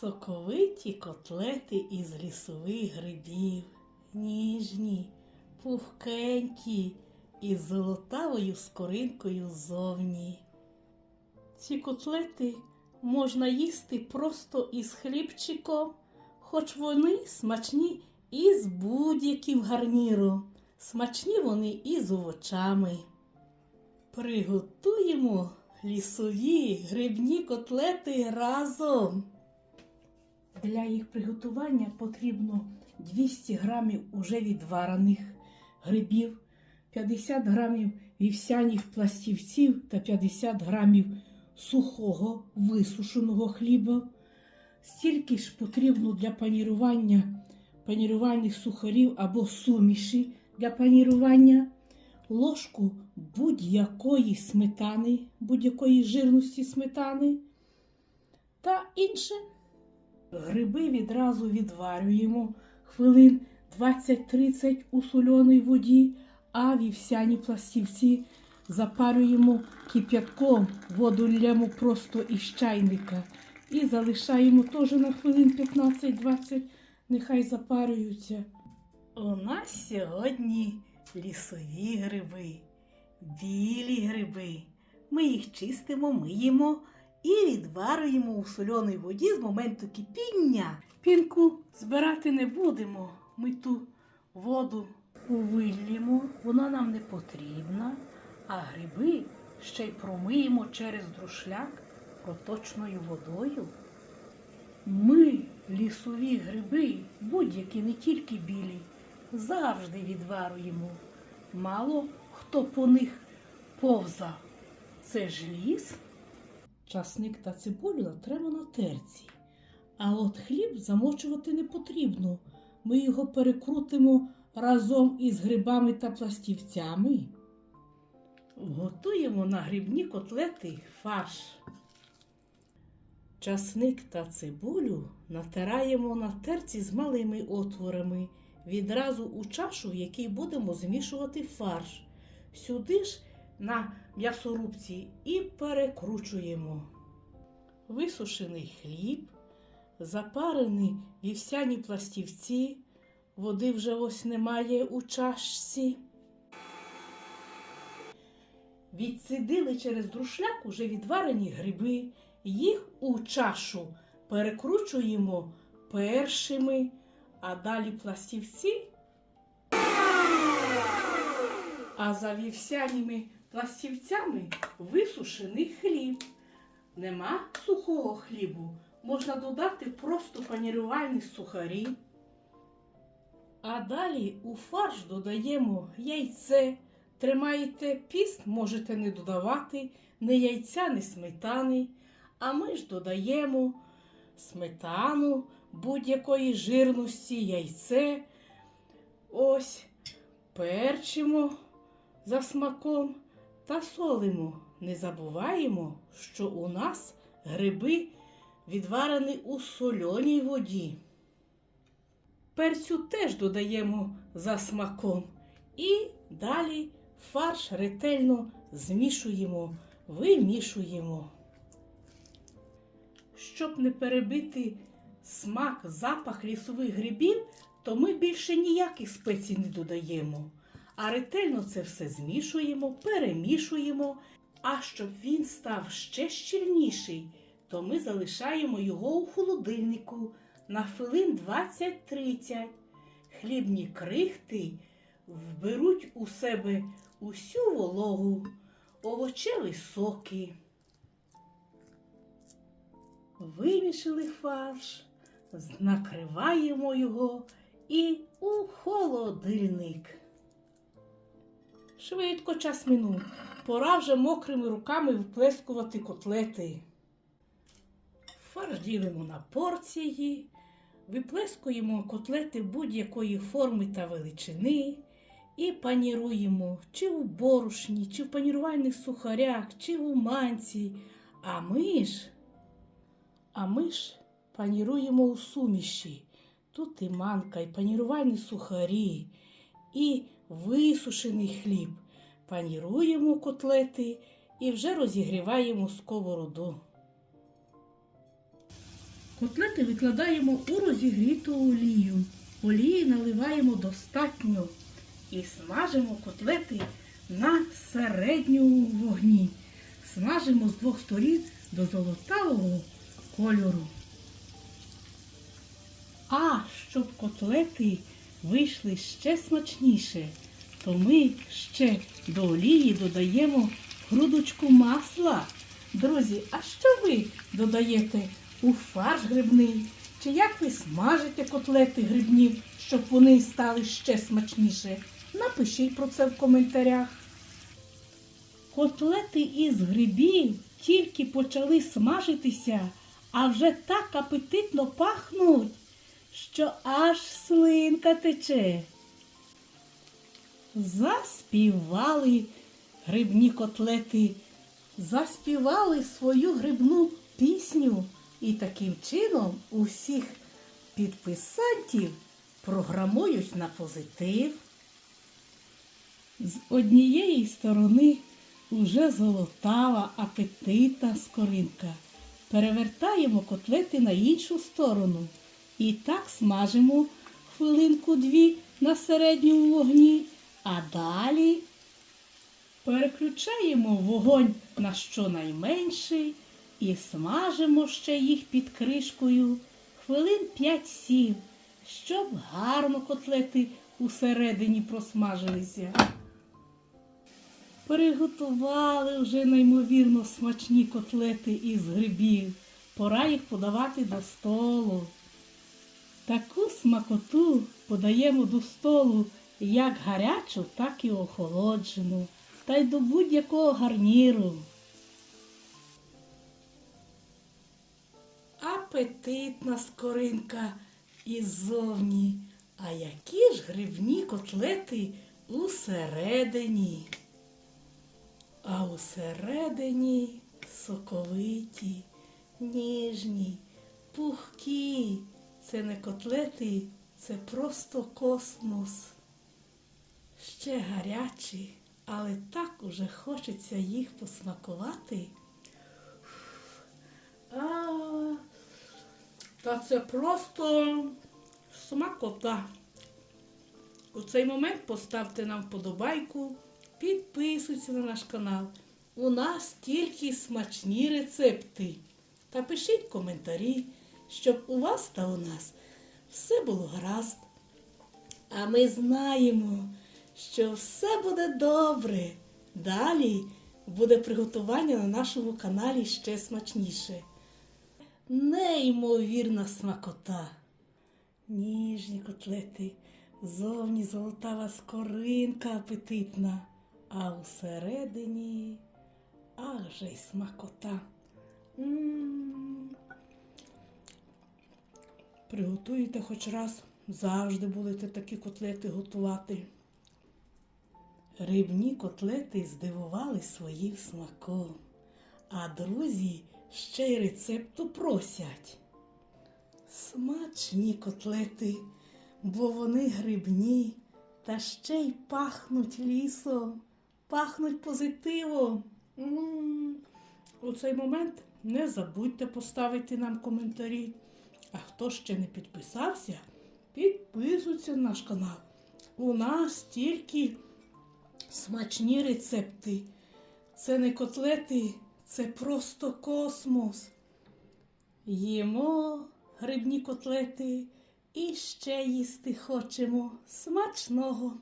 Соковиті котлети із лісових грибів, ніжні, пухкенькі, із золотавою скоринкою ззовні. Ці котлети можна їсти просто із хлібчиком, хоч вони смачні із будь-яким гарніром, смачні вони і з овочами. Приготуємо лісові грибні котлети разом. Для їх приготування потрібно 200 грамів уже відварених грибів, 50 грамів вівсяних пластівців та 50 грамів сухого висушеного хліба. Стільки ж потрібно для панірування панірувальних сухарів або суміші для панірування, ложку будь-якої сметани, будь-якої жирності сметани та інше. Гриби відразу відварюємо хвилин 20-30 у соленій воді, а вівсяні пластівці запарюємо кип'ятком, воду лємо просто із чайника і залишаємо теж на хвилин 15-20, нехай запарюються. У нас сьогодні лісові гриби, білі гриби. Ми їх чистимо, миємо і відварюємо у соленій воді з моменту кипіння. Пінку збирати не будемо. Ми ту воду увиллємо, вона нам не потрібна, а гриби ще й промиємо через друшляк проточною водою. Ми, лісові гриби, будь-які не тільки білі, завжди відварюємо. Мало хто по них повза. Це ж ліс. Часник та цибулю треба на терці. А от хліб замочувати не потрібно. Ми його перекрутимо разом із грибами та пластівцями. Готуємо на грибні котлети фарш. Часник та цибулю натираємо на терці з малими отворами відразу у чашу, в якій будемо змішувати фарш. Сюди ж на м'ясорубці і перекручуємо. Висушений хліб, запарені вівсяні пластівці, води вже ось немає у чашці. Відсидили через друшляк уже відварені гриби, їх у чашу перекручуємо першими, а далі пластівці. А за вівсяніми пластівцями висушений хліб. Нема сухого хлібу, можна додати просто панірувальні сухарі. А далі у фарш додаємо яйце. Тримаєте піст, можете не додавати ні яйця, ні сметани. А ми ж додаємо сметану будь-якої жирності, яйце. Ось перчимо за смаком та солимо. Не забуваємо, що у нас гриби відварені у соленій воді. Перцю теж додаємо за смаком. І далі фарш ретельно змішуємо, вимішуємо. Щоб не перебити смак, запах лісових грибів, то ми більше ніяких спецій не додаємо. А ретельно це все змішуємо, перемішуємо. А щоб він став ще щільніший, то ми залишаємо його у холодильнику на хвилин 20-30. Хлібні крихти вберуть у себе усю вологу, овочеві соки. Вимішали фарш, накриваємо його і у холодильник. Швидко час минув. Пора вже мокрими руками вплескувати котлети. Фарш ділимо на порції, виплескуємо котлети будь-якої форми та величини і паніруємо чи у борошні, чи в панірувальних сухарях, чи у манці. А ми ж, а ми ж паніруємо у суміші. Тут і манка, і панірувальні сухарі, і висушений хліб. Паніруємо котлети і вже розігріваємо сковороду. Котлети викладаємо у розігріту олію. Олії наливаємо достатньо і смажимо котлети на середньому вогні. Смажимо з двох сторін до золотавого кольору. А щоб котлети вийшли ще смачніше, то ми ще до олії додаємо грудочку масла. Друзі, а що ви додаєте у фарш грибний? Чи як ви смажите котлети грибні, щоб вони стали ще смачніше? Напишіть про це в коментарях. Котлети із грибів тільки почали смажитися, а вже так апетитно пахнуть, що аж слинка тече. Заспівали грибні котлети, заспівали свою грибну пісню і таким чином усіх підписантів програмують на позитив. З однієї сторони уже золотава апетитна скоринка. Перевертаємо котлети на іншу сторону. І так смажимо хвилинку-дві на середньому вогні, а далі переключаємо вогонь на щонайменший і смажимо ще їх під кришкою хвилин 5-7, щоб гарно котлети усередині просмажилися. Приготували вже неймовірно смачні котлети із грибів. Пора їх подавати до столу. Таку смакоту подаємо до столу як гарячу, так і охолоджену, та й до будь-якого гарніру. Апетитна скоринка іззовні, а які ж грибні котлети усередині. А усередині соковиті, ніжні, пухкі. Це не котлети, це просто космос. Ще гарячі, але так уже хочеться їх посмакувати. А, та це просто смакота. У цей момент поставте нам вподобайку, підписуйтесь на наш канал. У нас тільки смачні рецепти. Та пишіть коментарі, щоб у вас та у нас все було гаразд. А ми знаємо, що все буде добре. Далі буде приготування на нашому каналі ще смачніше. Неймовірна смакота. Ніжні котлети, зовні золотава скоринка апетитна, а усередині же й смакота. М. Приготуєте хоч раз, завжди будете такі котлети готувати. Рибні котлети здивували своїм смаком, а друзі ще й рецепту просять. Смачні котлети, бо вони грибні, та ще й пахнуть лісом, пахнуть позитивом. М. У цей момент не забудьте поставити нам коментарі. А хто ще не підписався, підписуйся на наш канал. У нас тільки смачні рецепти. Це не котлети, це просто космос. Їмо грибні котлети і ще їсти хочемо смачного.